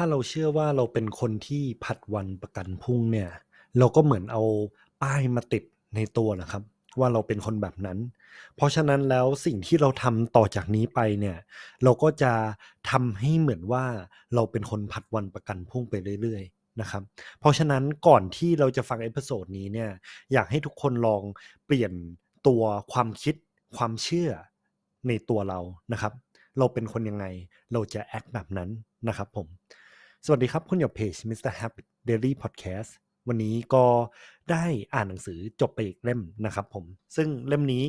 ถ้าเราเชื่อว่าเราเป็นคนที่ผัดวันประกันพรุ่งเนี่ย เราก็เหมือนเอาป้ายมาติดในตัวนะครับ ว่าเราเป็นคนแบบนั้น เพราะฉะนั้นแล้วสิ่งที่เราทำต่อจากนี้ไปเนี่ย เราก็จะทำให้เหมือนว่าเราเป็นคนผัดวันประกันพรุ่งไปเรื่อยๆนะครับ เพราะฉะนั้นก่อนที่เราจะฟังเอพิโซดนี้เนี่ยอยากให้ทุกคนลองเปลี่ยนตัวความคิดความเชื่อในตัวเรานะครับ เราเป็นคนยังไง เราจะแอคแบบนั้นนะครับผม สวัสดีครับ คุณอยู่เพจ Mr. Happy Daily Podcast วันนี้ก็ได้อ่านหนังสือจบไปอีกเล่มนะครับผม ซึ่งเล่มนี้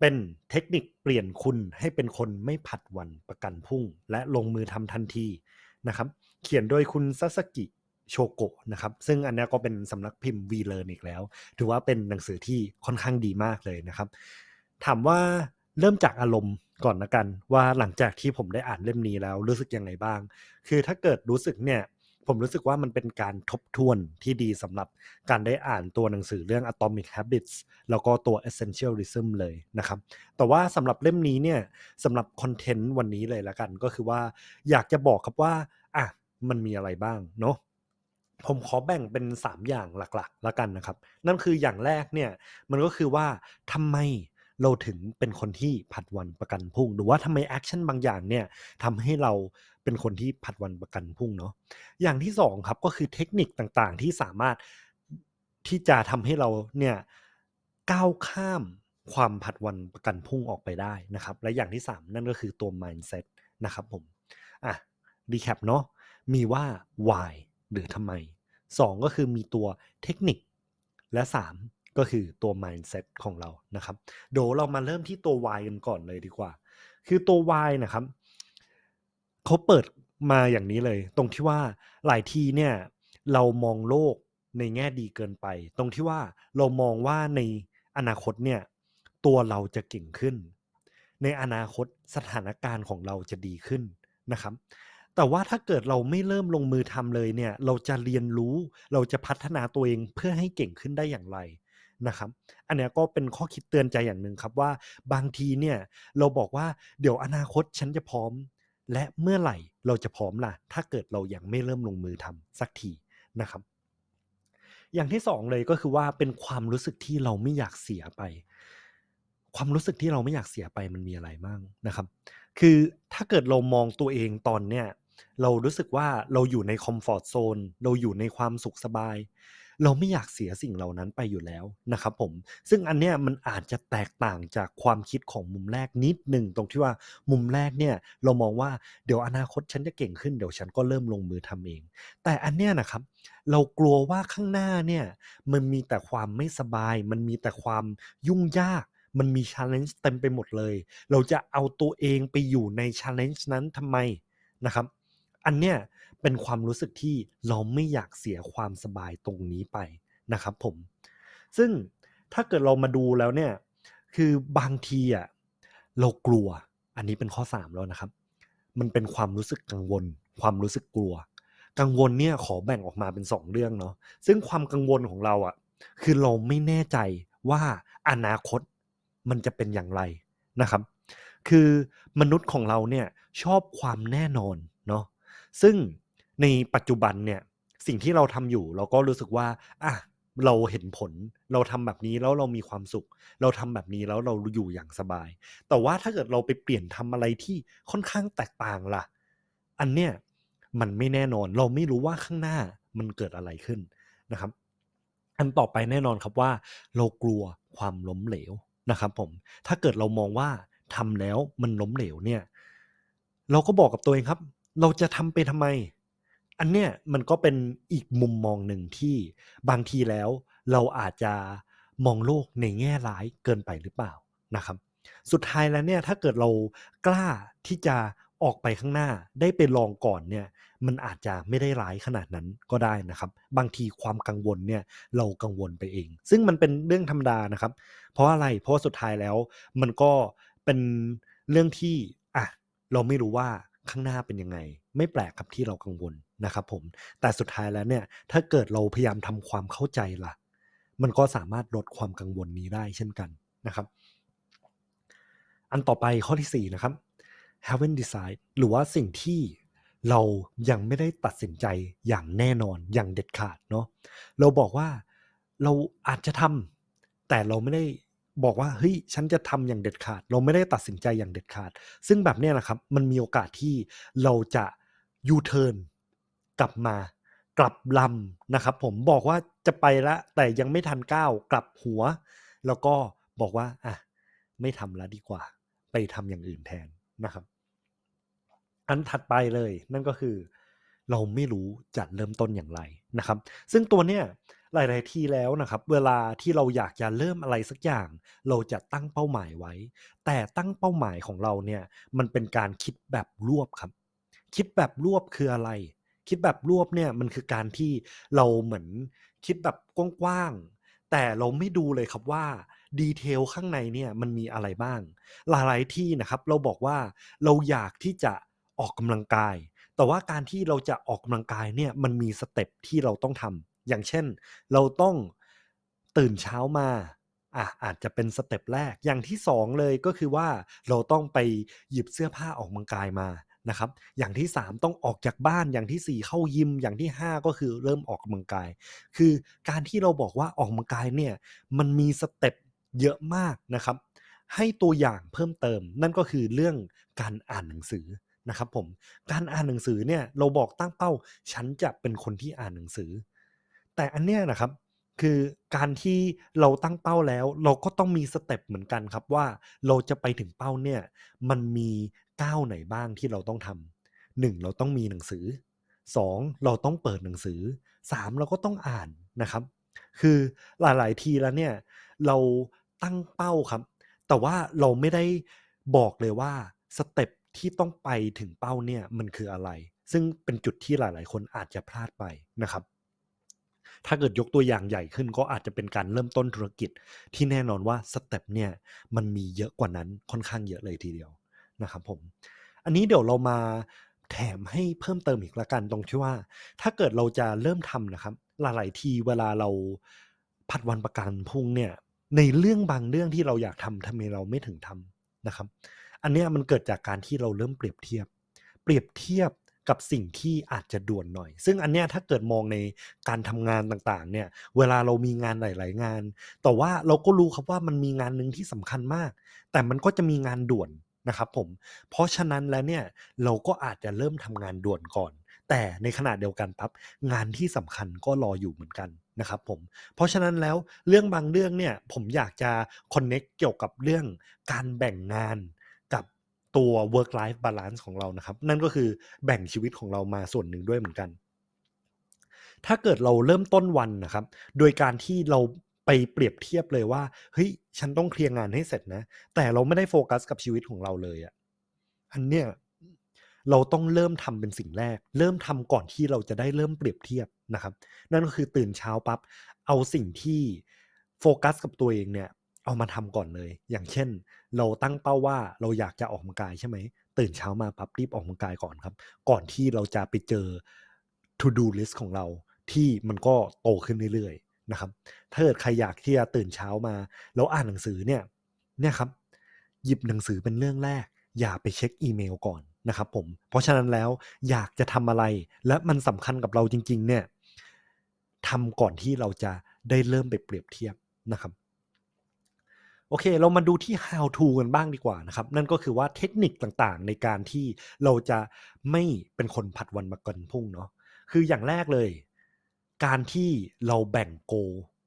เป็นเทคนิคเปลี่ยนคุณให้เป็นคนไม่ผัดวันประกันพรุ่ง และลงมือทำทันทีนะครับ เขียนโดยคุณซาสกิโชโกะนะครับ ซึ่งอันนี้ก็เป็นสำนักพิมพ์ V Learn อีกแล้ว ถือว่าเป็นหนังสือที่ค่อนข้างดีมากเลยนะครับ ถามว่าเริ่มจากอารมณ์ ก่อนละกัน ว่าหลังจากที่ผมได้อ่านเล่มนี้แล้วรู้สึกยังไงบ้าง คือถ้าเกิดรู้สึกเนี่ย ผมรู้สึกว่ามันเป็นการทบทวนที่ดีสำหรับการได้อ่านตัวหนังสือเรื่อง Atomic Habits แล้วก็ตัว Essentialism เลยนะครับ แต่ว่าสำหรับเล่มนี้เนี่ยสำหรับคอนเทนต์วันนี้เลยละกัน ก็คือว่าอยากจะบอกครับว่าอะมันมีอะไรบ้างเนาะผมขอแบ่งเป็น 3 อย่างหลักๆล้วกันนะครับ นั่นคืออย่างแรกเนี่ยมันก็คือว่าทำไม เราถึงเป็นคนที่ผัดวันประกันพรุ่ง หรือว่าทำไมแอคชั่นบางอย่างเนี่ยทำให้เราเป็นคนที่ผัดวันประกันพรุ่งเนาะอย่างที่สองครับก็คือเทคนิคต่างๆ ที่สามารถที่จะทำให้เราเนี่ยก้าวข้ามความผัดวันประกันพรุ่งออกไปได้นะครับ และอย่างที่3นั่นก็คือตัว mindset นะครับผมอะรีแคปเนาะมีว่า why หรือทำไม 2 ก็คือมีตัวเทคนิคและ 3 ก็คือตัว mindset ของเรานะครับเดี๋ยวเรามาเริ่มที่ตัว why กันก่อนเลยดีกว่า คือตัว why นะครับเขาเปิดมาอย่างนี้เลย ตรงที่ว่าหลายทีเนี่ยเรามองโลกในแง่ดีเกินไป ตรงที่ว่าเรามองว่าในอนาคตเนี่ยตัวเราจะเก่งขึ้น ในอนาคตสถานการณ์ของเราจะดีขึ้นนะครับ แต่ว่าถ้าเกิดเราไม่เริ่มลงมือทำเลยเนี่ย เราจะเรียนรู้เราจะพัฒนาตัวเองเพื่อให้เก่งขึ้นได้อย่างไร นะครับ อันนี้ก็เป็นข้อคิดเตือนใจอย่างหนึ่งครับว่าบางทีเนี่ยเราบอกว่าเดี๋ยวอนาคตฉันจะพร้อม และเมื่อไหร่เราจะพร้อมล่ะ ถ้าเกิดเรายังไม่เริ่มลงมือทำสักทีนะครับ อย่างที่สองเลยก็คือว่าเป็นความรู้สึกที่เราไม่อยากเสียไป ความรู้สึกที่เราไม่อยากเสียไปมันมีอะไรบ้างนะครับ คือถ้าเกิดเรามองตัวเองตอนเนี้ยเรารู้สึกว่าเราอยู่ในคอมฟอร์ทโซนเราอยู่ในความสุขสบาย เราไม่อยากเสียสิ่งเหล่านั้นไปอยู่แล้วนะครับผม ซึ่งอันเนี้ยมันอาจจะแตกต่างจากความคิดของมุมแรกนิดหนึ่งตรงที่ว่ามุมแรกเนี่ยเรามองว่าเดี๋ยวอนาคตฉันจะเก่งขึ้นเดี๋ยวฉันก็เริ่มลงมือทำเอง แต่อันเนี้ยนะครับ เรากลัวว่าข้างหน้าเนี่ยมันมีแต่ความไม่สบาย มันมีแต่ความยุ่งยากมันมี challenge เต็มไปหมดเลย เราจะเอาตัวเองไปอยู่ใน challenge นั้นทำไมนะครับ อันเนี้ย เป็นความรู้สึกที่เราไม่อยากเสียความสบายตรงนี้ไปนะครับผม ซึ่งถ้าเกิดเรามาดูแล้วเนี่ย คือบางทีอะเรากลัว อันนี้เป็นข้อ 3 แล้วนะครับ มันเป็นความรู้สึกกังวล ความรู้สึกกลัว กังวลเนี่ยขอแบ่งออกมาเป็น 2 เรื่องเนาะ ซึ่งความกังวลของเราอะ คือเราไม่แน่ใจว่าอนาคตมันจะเป็นอย่างไรนะครับ คือมนุษย์ของเราเนี่ยชอบความแน่นอนเนาะ ซึ่ง ในปัจจุบันเนี่ยสิ่งที่เราทำอยู่เราก็รู้สึกว่าอะเราเห็นผลเราทำแบบนี้แล้วเรามีความสุข เราทำแบบนี้แล้วเราอยู่อย่างสบาย แต่ว่าถ้าเกิดเราไปเปลี่ยนทำอะไรที่ค่อนข้างแตกต่างล่ะ อันเนี้ยมันไม่แน่นอนเราไม่รู้ว่าข้างหน้ามันเกิดอะไรขึ้นนะครับ อันต่อไปแน่นอนครับว่า เรากลัวความล้มเหลวนะครับ ผม ถ้าเกิดเรามองว่าทำแล้วมันล้มเหลวเนี่ย เราก็บอกกับตัวเองครับ เราจะทำไปทำไม อันเนี้ยมันก็เป็นอีกมุมมองหนึ่งที่บางทีแล้ว เราอาจจะมองโลกในแง่ร้ายเกินไปหรือเปล่านะครับ สุดท้ายแล้วเนี่ยถ้าเกิดเรากล้าที่จะออกไปข้างหน้าได้ไปลองก่อนเนี่ยมันอาจจะไม่ได้ร้ายขนาดนั้นก็ได้นะครับ บางทีความกังวลเนี่ยเรากังวลไปเอง ซึ่งมันเป็นเรื่องธรรมดานะครับ เพราะอะไรเพราะว่าสุดท้ายแล้ว มันก็เป็นเรื่องที่อะเราไม่รู้ว่าข้างหน้าเป็นยังไง ไม่แปลกครับที่เรากังวล นะครับผมแต่สุดท้ายแล้วเนี่ยถ้าเกิดเราพยายามทำความเข้าใจล่ะ มันก็สามารถลดความกังวลนี้ได้เช่นกันนะครับ อันต่อไปข้อที่ 4 นะครับ haven't decide หรือว่าสิ่งที่เรายังไม่ได้ตัดสินใจอย่างแน่นอนอย่างเด็ดขาดเนาะเราบอกว่าเราอาจจะทำแต่เราไม่ได้บอกว่าเฮ้ยฉันจะทำอย่างเด็ดขาด เราไม่ได้ตัดสินใจอย่างเด็ดขาด ซึ่งแบบเนี้ยนะครับ มันมีโอกาสที่เราจะยูเทิร์น กลับมากลับลำนะครับ ผมบอกว่าจะไปละ แต่ยังไม่ทันก้าวกลับหัว แล้วก็บอกว่าอะไม่ทำแล้วดีกว่า ไปทำอย่างอื่นแทนนะครับ อันถัดไปเลยนั่นก็คือ เราไม่รู้จะเริ่มต้นอย่างไรนะครับ ซึ่งตัวเนี้ยหลาย ๆ ทีแล้วนะครับ เวลาที่เราอยากจะเริ่มอะไรสักอย่าง เราจะตั้งเป้าหมายไว้ แต่ตั้งเป้าหมายของเราเนี่ยมันเป็นการคิดแบบรวบครับ คิดแบบรวบคืออะไร คิดแบบรวบเนี่ยมันคือการที่เราเหมือนคิดแบบกว้างๆแต่เราไม่ดูเลยครับว่าดีเทลข้างในเนี่ยมันมีอะไรบ้าง หลายๆที่นะครับ เราบอกว่าเราอยากที่จะออกกำลังกาย แต่ว่าการที่เราจะออกกำลังกายเนี่ยมันมีสเต็ปที่เราต้องทำอย่างเช่น เราต้องตื่นเช้ามาอะอาจจะเป็นสเต็ปแรกอย่างที่สองเลยก็คือว่าเราต้องไปหยิบเสื้อผ้าออกกำลังกายมา นะครับ อย่างที่สามต้องออกจากบ้านอย่างที่สี่เข้ายิมอย่างที่ห้าก็คือเริ่มออกกำลังกาย คือการที่เราบอกว่าออกกำลังกายเนี่ยมันมีสเต็ปเยอะมากนะครับ ให้ตัวอย่างเพิ่มเติม นั่นก็คือเรื่องการอ่านหนังสือนะครับผมการอ่านหนังสือเนี่ยเราบอกตั้งเป้า ฉันจะเป็นคนที่อ่านหนังสือ แต่อันเนี้ยนะครับคือการที่เราตั้งเป้าแล้ว เราก็ต้องมีสเต็ปเหมือนกันครับว่าเราจะไปถึงเป้าเนี่ยมันมี ก้าวไหนบ้างที่เราต้องทำหนึ่งเราต้องมีหนังสือสองเราต้องเปิดหนังสือสามเราก็ต้องอ่านนะครับ คือหลายๆทีแล้วเนี่ยเราตั้งเป้าครับ แต่ว่าเราไม่ได้บอกเลยว่าสเต็ปที่ต้องไปถึงเป้าเนี่ยมันคืออะไร ซึ่งเป็นจุดที่หลาย ๆ คนอาจจะพลาดไปนะครับ ถ้าเกิดยกตัวอย่างใหญ่ขึ้นก็อาจจะเป็นการเริ่มต้นธุรกิจที่แน่นอนว่าสเต็ปเนี่ยมันมีเยอะกว่านั้นค่อนข้างเยอะเลยทีเดียว นะครับผม อันนี้เดี๋ยวเรามาแถมให้เพิ่มเติมอีกละกันตรงที่ว่า ถ้าเกิดเราจะเริ่มทำนะครับ หลาย ๆ ทีเวลาเราผัดวันประกันพรุ่งเนี่ย ในเรื่องบางเรื่องที่เราอยากทำทำไมเราไม่ถึงทำนะครับ อันเนี้ยมันเกิดจากการที่เราเริ่มเปรียบเทียบ เปรียบเทียบกับสิ่งที่อาจจะด่วนหน่อย ซึ่งอันเนี้ยถ้าเกิดมองในการทำงานต่างๆ เนี่ย เวลาเรามีงานหลาย ๆ งาน แต่ว่าเราก็รู้ครับว่ามันมีงานหนึ่งที่สำคัญมาก แต่มันก็จะมีงานด่วน นะครับผม เพราะฉะนั้นแล้วเนี่ยเราก็อาจจะเริ่มทำงานด่วนก่อน แต่ในขณะเดียวกันปั๊บงานที่สำคัญก็รออยู่เหมือนกันนะครับผม เพราะฉะนั้นแล้วเรื่องบางเรื่องเนี่ยผมอยากจะ connect เกี่ยวกับเรื่องการแบ่งงานกับตัว work life balance ของเรานะครับ นั่นก็คือแบ่งชีวิตของเรามาส่วนหนึ่งด้วยเหมือนกันถ้าเกิดเราเริ่มต้นวันนะครับ โดยการที่เรา ไปเปรียบเทียบเลยว่าเฮ้ยฉันต้องเคลียร์งานให้เสร็จนะ แต่เราไม่ได้โฟกัสกับชีวิตของเราเลยอะอันเนี้ยเราต้องเริ่มทำเป็นสิ่งแรก เริ่มทำก่อนที่เราจะได้เริ่มเปรียบเทียบนะครับ นั่นก็คือตื่นเช้าปั๊บเอาสิ่งที่โฟกัสกับตัวเองเนี่ยเอามาทำก่อนเลย อย่างเช่น เราตั้งเป้าว่าเราอยากจะออกกำลังกายใช่ไหม ตื่นเช้ามาปั๊บรีบออกกำลังกายก่อนครับ ก่อนที่เราจะไปเจอ to do list ของเราที่มันก็โตขึ้นเรื่อย นะครับ ถ้าเกิดใครอยากที่จะตื่นเช้ามาแล้วอ่านหนังสือเนี่ยเนี่ยครับหยิบหนังสือเป็นเรื่องแรก อย่าไปเช็คอีเมลก่อนนะครับผมเพราะฉะนั้นแล้วอยากจะทำอะไร และมันสำคัญกับเราจริง ๆ เนี่ยทำก่อนที่เราจะได้เริ่มไปเปรียบเทียบนะครับโอเค เรามาดูที่ how to กันบ้างดีกว่านะครับ นั่นก็คือว่าเทคนิคต่างๆ ในการที่เราจะไม่เป็นคนผัดวันมากันพุ่งเนาะคืออย่างแรกเลย การที่เราแบ่งโก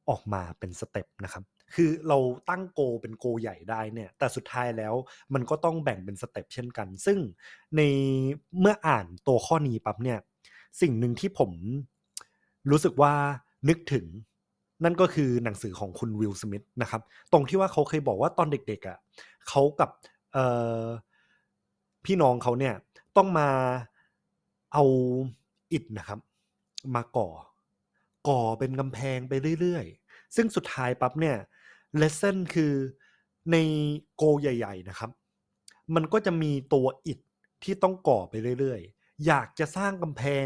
ออกมาเป็นสเต็ปนะครับ คือเราตั้งโกเป็นโกใหญ่ได้เนี่ย แต่สุดท้ายแล้วมันก็ต้องแบ่งเป็นสเต็ปเช่นกัน ซึ่งในเมื่ออ่านตัวข้อนี้ปั๊บเนี่ย สิ่งหนึ่งที่ผมรู้สึกว่านึกถึง นั่นก็คือหนังสือของคุณวิลสมิธนะครับ ตรงที่ว่าเขาเคยบอกว่าตอนเด็กๆอะ่ะเขากับพี่น้องเขาเนี่ยต้องมาเอาอิฐนะครับ มาก่อ ก่อเป็นกำแพงไปเรื่อย ๆ ซึ่งสุดท้ายปั๊บเนี่ยเลสเซ่นคือในโกใหญ่ ๆ นะครับ มันก็จะมีตัวอิฐที่ต้องก่อไปเรื่อย ๆ อยากจะสร้างกำแพง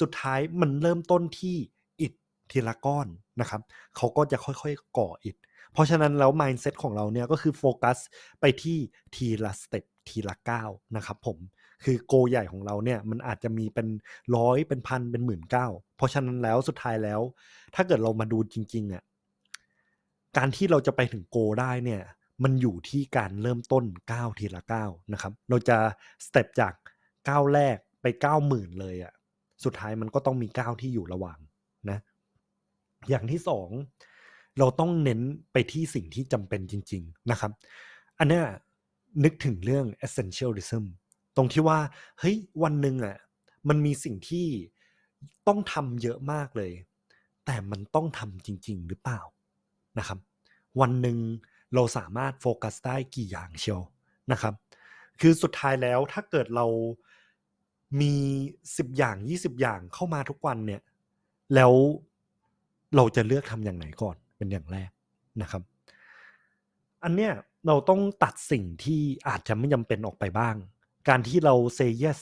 สุดท้ายมันเริ่มต้นที่อิฐทีละก้อนนะครับ เขาก็จะค่อยๆ ก่ออิฐ เพราะฉะนั้นแล้ว mindset ของเราเนี่ยก็คือโฟกัสไปที่ทีละสเต็ปทีละก้าวนะครับผม คือโกใหญ่ของเราเนี่ยมันอาจจะมีเป็นร้อยเป็นพันเป็นหมื่นเก้าเพราะฉะนั้นแล้วสุดท้ายแล้ว ถ้าเกิดเรามาดูจริงๆอะการที่เราจะไปถึงโกได้เนี่ยมันอยู่ที่การเริ่มต้นก้าวทีละก้าวนะครับเราจะสเต็ปจากก้าวแรกไปก้าวหมื่นเลยอะสุดท้ายมันก็ต้องมีก้าวที่อยู่ระหว่างนะ อย่างที่สองเราต้องเน้นไปที่สิ่งที่จำเป็นจริง ๆนะครับ อันนี้นึกถึงเรื่อง essentialism ตรงที่ว่าเฮ้ยวันหนึ่งอะมันมีสิ่งที่ต้องทำเยอะมากเลย แต่มันต้องทำจริง ๆ หรือเปล่านะครับ วันหนึ่งเราสามารถโฟกัสได้กี่อย่างเชียวนะครับ คือสุดท้ายแล้วถ้าเกิดเรามี 10 อย่าง 20 อย่างเข้ามาทุกวันเนี่ย แล้วเราจะเลือกทำอย่างไหนก่อนเป็นอย่างแรกนะครับ อันเนี้ยเราต้องตัดสิ่งที่อาจจะไม่จำเป็นออกไปบ้าง การที่เรา say yes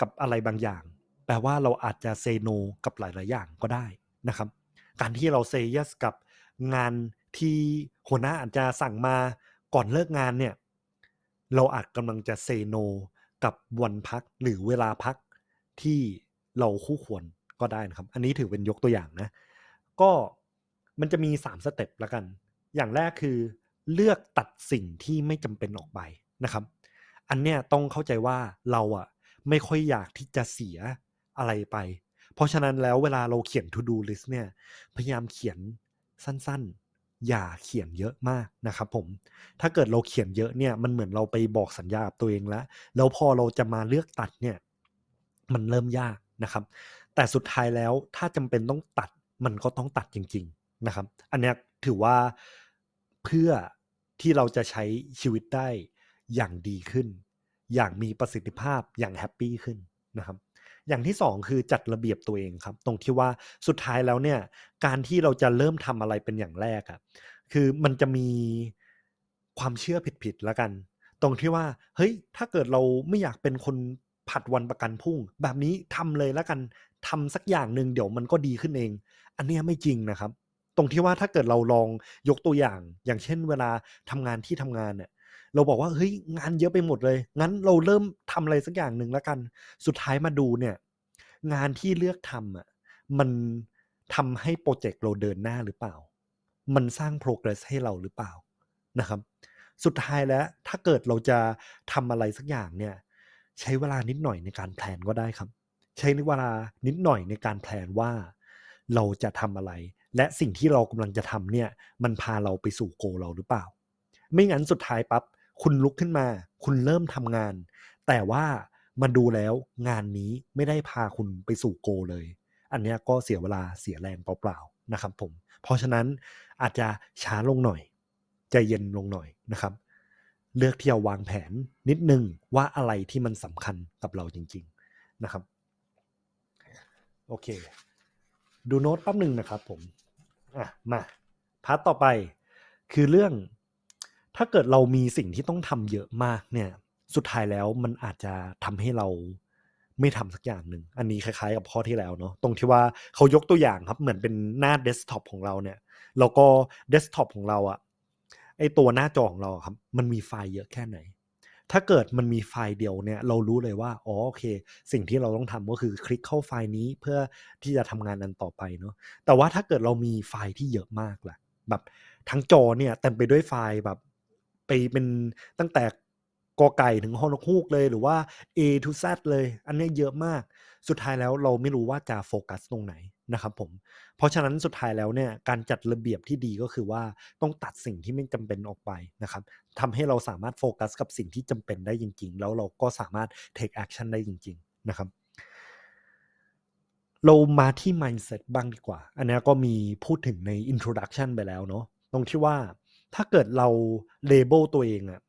กับอะไรบางอย่าง แปลว่าเราอาจจะ say no กับหลาย ๆ อย่างก็ได้นะครับ การที่เรา say yes กับงานที่หัวหน้าอาจจะสั่งมาก่อนเลิกงานเนี่ย เราอาจกำลังจะ say no กับวันพักหรือเวลาพักที่เราคู่ควรก็ได้นะครับ อันนี้ถือเป็นยกตัวอย่างนะ ก็มันจะมี 3 สเต็ปละกัน อย่างแรกคือเลือกตัดสิ่งที่ไม่จำเป็นออกไปนะครับ อันเนี้ยต้องเข้าใจว่าเราอะไม่ค่อยอยากที่จะเสียอะไรไป เพราะฉะนั้นแล้วเวลาเราเขียน to do list เนี่ย พยายามเขียนสั้นๆ อย่าเขียนเยอะมากนะครับผม ถ้าเกิดเราเขียนเยอะเนี่ย มันเหมือนเราไปบอกสัญญากับตัวเองแล้ว แล้วพอเราจะมาเลือกตัดเนี่ย มันเริ่มยากนะครับ แต่สุดท้ายแล้วถ้าจำเป็นต้องตัด มันก็ต้องตัดจริง ๆนะครับ อันนี้ถือว่าเพื่อที่เราจะใช้ชีวิตได้ อย่างดีขึ้น อย่างมีประสิทธิภาพอย่างแฮปปี้ขึ้นนะครับอย่างที่สองคือจัดระเบียบตัวเองครับ ตรงที่ว่าสุดท้ายแล้วเนี่ยการที่เราจะเริ่มทำอะไรเป็นอย่างแรกอะคือมันจะมีความเชื่อผิดๆแล้วกัน ตรงที่ว่าเฮ้ยถ้าเกิดเราไม่อยากเป็นคนผัดวันประกันพุ่ง แบบนี้ทำเลยแล้วกันทำสักอย่างหนึ่งเดี๋ยวมันก็ดีขึ้นเอง อันเนี้ยไม่จริงนะครับ ตรงที่ว่าถ้าเกิดเราลองยกตัวอย่าง อย่างเช่น เวลาทำงานที่ทำงานเนี่ย เราบอกว่าเฮ้ยงานเยอะไปหมดเลย งั้นเราเริ่มทำอะไรสักอย่างหนึ่งแล้วกัน สุดท้ายมาดูเนี่ย งานที่เลือกทำอะมันทำให้โปรเจกต์เราเดินหน้าหรือเปล่า มันสร้าง progress ให้เราหรือเปล่านะครับ สุดท้ายแล้วถ้าเกิดเราจะทำอะไรสักอย่างเนี่ย ใช้เวลานิดหน่อยในการแพลนก็ได้ครับ ใช้เวลานิดหน่อยในการแพลนว่าเราจะทำอะไร และสิ่งที่เรากำลังจะทำเนี่ย มันพาเราไปสู่โกเราหรือเปล่า ไม่งั้นสุดท้ายปั๊บ คุณลุกขึ้นมา คุณเริ่มทำงาน แต่ว่ามาดูแล้วงานนี้ไม่ได้พาคุณไปสู่โกเลย อันนี้ก็เสียเวลาเสียแรงเปล่าๆนะครับผม เพราะฉะนั้นอาจจะช้าลงหน่อย ใจเย็นลงหน่อยนะครับ เลือกที่จะวางแผนนิดนึงว่าอะไรที่มันสำคัญกับเราจริง ๆนะครับ โอเค ดูโน้ตแป๊บหนึ่งนะครับผม อะมาพาร์ทต่อไปคือเรื่อง ถ้าเกิดเรามีสิ่งที่ต้องทำเยอะมากเนี่ย สุดท้ายแล้วมันอาจจะทำให้เราไม่ทำสักอย่างหนึ่ง อันนี้คล้ายๆกับข้อที่แล้วเนาะ ตรงที่ว่าเขายกตัวอย่างครับ เหมือนเป็นหน้าเดสก์ท็อปของเราเนี่ย แล้วก็เดสก์ท็อปของเราอะไอตัวหน้าจอของเราครับ มันมีไฟล์เยอะแค่ไหน ถ้าเกิดมันมีไฟล์เดียวเนี่ย เรารู้เลยว่า อ๋อ โอเค สิ่งที่เราต้องทำก็คือคลิกเข้าไฟล์นี้เพื่อที่จะทำงานนั้นต่อไปเนาะ แต่ว่าถ้าเกิดเรามีไฟล์ที่เยอะมากล่ะ แบบทั้งจอเนี่ยเต็มไปด้วยไฟล์แบบ ไปเป็นตั้งแต่กอไก่ถึงฮอนกฮูกเลยหรือว่า A to Z เลย อันนี้เยอะมาก สุดท้ายแล้วเราไม่รู้ว่าจะโฟกัสตรงไหนนะครับผม เพราะฉะนั้นสุดท้ายแล้วเนี่ยการจัดระเบียบที่ดีก็คือว่าต้องตัดสิ่งที่ไม่จำเป็นออกไปนะครับทำให้เราสามารถโฟกัสกับสิ่งที่จำเป็นได้จริง ๆ แล้วเราก็สามารถ take action ได้จริง ๆ นะครับ เรามาที่ mindset บ้างดีกว่า อันนี้ก็มีพูดถึงใน introduction ไปแล้วเนาะตรงที่ว่า ถ้าเกิดเรา label ตัวเองอะ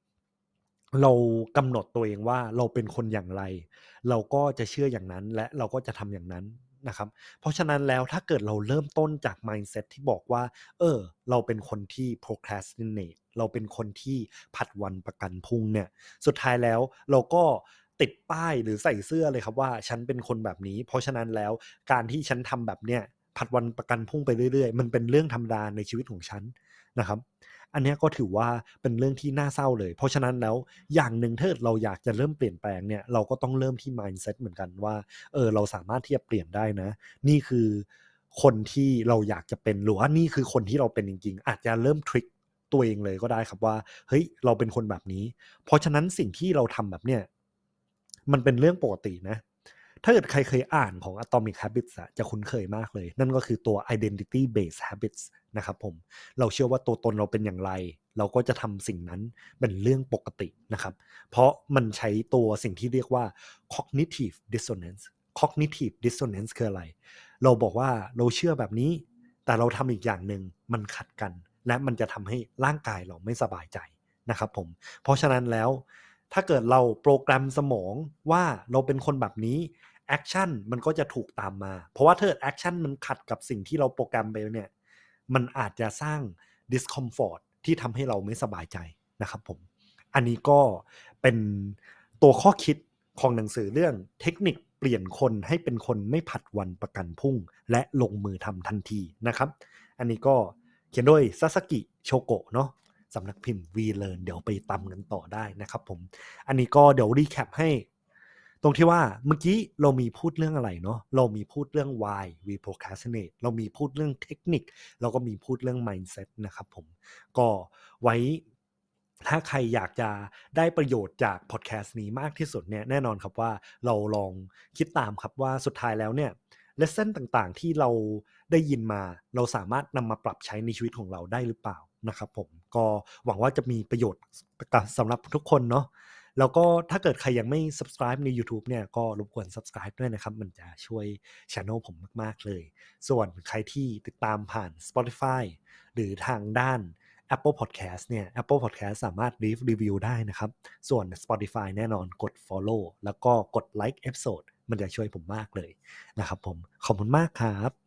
เรากำหนดตัวเองว่าเราเป็นคนอย่างไร เราก็จะเชื่ออย่างนั้นและเราก็จะทำอย่างนั้นนะครับ เพราะฉะนั้นแล้วถ้าเกิดเราเริ่มต้นจาก mindset ที่บอกว่า เออ เราเป็นคนที่ procrastinate เราเป็นคนที่ผัดวันประกันพรุ่งเนี่ย สุดท้ายแล้วเราก็ติดป้ายหรือใส่เสื้อเลยครับว่า ฉันเป็นคนแบบนี้ เพราะฉะนั้นแล้วการที่ฉันทำแบบเนี้ยผัดวันประกันพรุ่งไปเรื่อยๆ มันเป็นเรื่องธรรมดาในชีวิตของฉันนะครับ อันนี้ก็ถือว่าเป็นเรื่องที่น่าเศร้าเลย เพราะฉะนั้นแล้วอย่างหนึ่งถ้าเราอยากจะเริ่มเปลี่ยนแปลงเนี่ยเราก็ต้องเริ่มที่ mindset เหมือนกันว่าเออเราสามารถที่จะเปลี่ยนได้นะ นี่คือคนที่เราอยากจะเป็นหรือว่านี่คือคนที่เราเป็นจริง ๆ อาจจะเริ่มทริคตัวเองเลยก็ได้ครับว่าเฮ้ยเราเป็นคนแบบนี้ เพราะฉะนั้นสิ่งที่เราทำแบบเนี้ยมันเป็นเรื่องปกตินะ ถ้าเกิดใครเคยอ่านของ Atomic Habits อะจะคุ้นเคยมากเลย นั่นก็คือตัว Identity Based Habits นะครับผมเราเชื่อว่าตัวตนเราเป็นอย่างไร เราก็จะทำสิ่งนั้นเป็นเรื่องปกตินะครับ เพราะมันใช้ตัวสิ่งที่เรียกว่า cognitive dissonance cognitive dissonance คืออะไร เราบอกว่าเราเชื่อแบบนี้ แต่เราทำอีกอย่างหนึ่งมันขัดกัน และมันจะทำให้ร่างกายเราไม่สบายใจนะครับผม เพราะฉะนั้นแล้ว ถ้าเกิดเราโปรแกรมสมองว่าเราเป็นคนแบบนี้แอคชั่นมันก็จะถูกตามมา เพราะว่าถ้าเกิดแอคชั่นมันขัดกับสิ่งที่เราโปรแกรมไปเนี่ยมันอาจจะสร้าง discomfort ที่ทำให้เราไม่สบายใจนะครับผม อันนี้ก็เป็นตัวข้อคิดของหนังสือเรื่องเทคนิคเปลี่ยนคนให้เป็นคนไม่ผัดวันประกันพุ่ง และลงมือทำทันทีนะครับ อันนี้ก็เขียนโดยซาสกิโชโกะเนาะ สำนักพิมพ์ V Learn เดี๋ยวไปตำกันต่อได้นะครับผม อันนี้ก็เดี๋ยวรีแคปให้ ตรงที่ว่าเมื่อกี้เรามีพูดเรื่องอะไรเนาะเรามีพูดเรื่อง why we procrastinate เรามีพูดเรื่องเทคนิค เราก็มีพูดเรื่อง mindset นะครับผม ก็ไว้ถ้าใครอยากจะได้ประโยชน์จากพอดแคสต์นี้มากที่สุดเนี่ยแน่นอนครับว่าเราลองคิดตามครับว่าสุดท้ายแล้วเนี่ย เลสเซนต่างๆ ที่เราได้ยินมา เราสามารถนำมาปรับใช้ในชีวิตของเราได้หรือเปล่านะครับผมก็หวังว่าจะมีประโยชน์สำหรับทุกคนเนาะแล้วก็ถ้าเกิดใครยังไม่ subscribe ใน YouTube เนี่ยก็รบกวน subscribe ด้วยนะครับ มันจะช่วย channel ผมมาก ๆ เลย ส่วนใครที่ติดตามผ่าน Spotify หรือทางด้าน Apple Podcast เนี่ย Apple Podcast สามารถ leave review ได้นะครับ ส่วน Spotify แน่นอนกด follow แล้วก็กด like episode มันจะช่วยผมมากเลยนะครับผมขอบคุณมากครับ